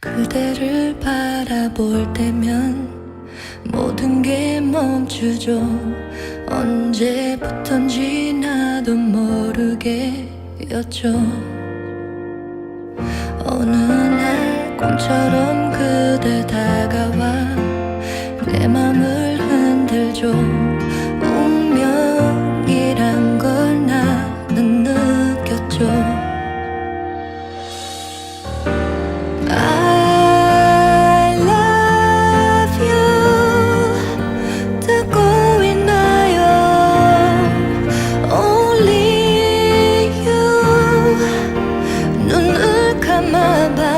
그대를 바라볼 때면 모든 게 멈추죠. 언제부턴지 나도 모르게였죠. 어느 날 꿈처럼 그대 I'm about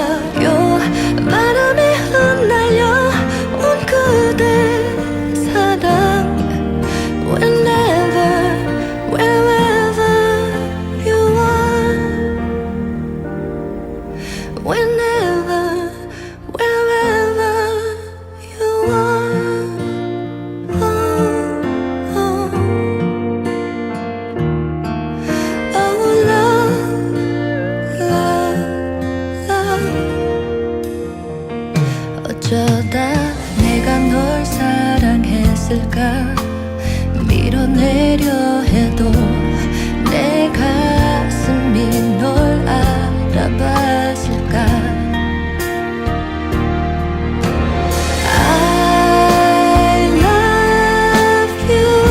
어쩌다 내가 널 사랑했을까? 밀어내려 해도 내 가슴이 널 알아봤을까? I love you.